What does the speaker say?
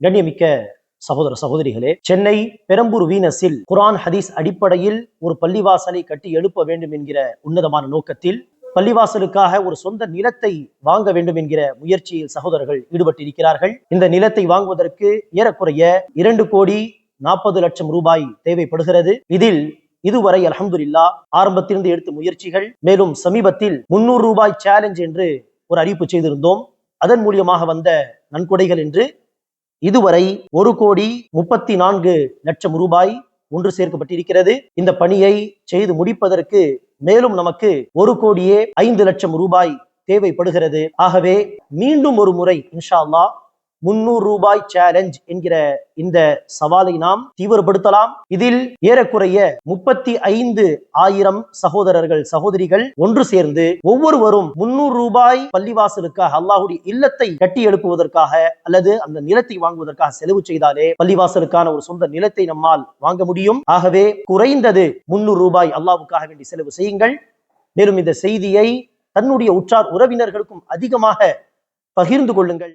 கண்ணியமிக்க சகோதர சகோதரிகளே சென்னை பெரம்பூர் வீனஸில் குரான் ஹதீஸ் அடிப்படையில் ஒரு பள்ளிவாசலை கட்டி எழுப்ப வேண்டும் என்கிற உன்னதமான நோக்கத்தில் பள்ளிவாசலுக்காக ஒரு சொந்த நிலத்தை வாங்க வேண்டும் என்கிற முயற்சியில் சகோதரர்கள் ஈடுபட்டிருக்கிறார்கள். இந்த நிலத்தை வாங்குவதற்கு ஏறக்குறைய இரண்டு கோடி நாற்பது லட்சம் ரூபாய் தேவைப்படுகிறது. இதில் இதுவரை அலமதுல்லா ஆரம்பத்திலிருந்து எடுத்த முயற்சிகள் மேலும் சமீபத்தில் முன்னூறு ரூபாய் சேலஞ்ச் என்று ஒரு அறிவிப்பு செய்திருந்தோம். அதன் மூலியமாக வந்த நன்கொடைகள் என்று இதுவரை ஒரு கோடி முப்பத்தி நான்கு லட்சம் ரூபாய் ஒன்று சேர்க்கப்பட்டிருக்கிறது. இந்த பணியை செய்து முடிப்பதற்கு மேலும் நமக்கு ஒரு கோடியே ஐந்து லட்சம் ரூபாய் தேவைப்படுகிறது. ஆகவே மீண்டும் ஒரு முறை இன்ஷா அல்லா முன்னூறு ரூபாய் சேலஞ்ச் என்கிற இந்த சவாலை நாம் தீவிரப்படுத்தலாம். இதில் ஏறக்குறைய முப்பத்தி ஐந்து ஆயிரம் சகோதரர்கள் சகோதரிகள் ஒன்று சேர்ந்து ஒவ்வொருவரும் முன்னூறு ரூபாய் பள்ளிவாசலுக்காக அல்லாஹுடைய இல்லத்தை கட்டி எழுப்புவதற்காக அல்லது அந்த நிலத்தை வாங்குவதற்காக செலவு செய்தாலே பள்ளிவாசலுக்கான ஒரு சொந்த நிலத்தை நம்மால் வாங்க முடியும். ஆகவே குறைந்தது முன்னூறு ரூபாய் அல்லாவுக்காக வேண்டி செலவு செய்யுங்கள். மேலும் இந்த செய்தியை தன்னுடைய உற்றார் உறவினர்களுக்கும் அதிகமாக பகிர்ந்து கொள்ளுங்கள்.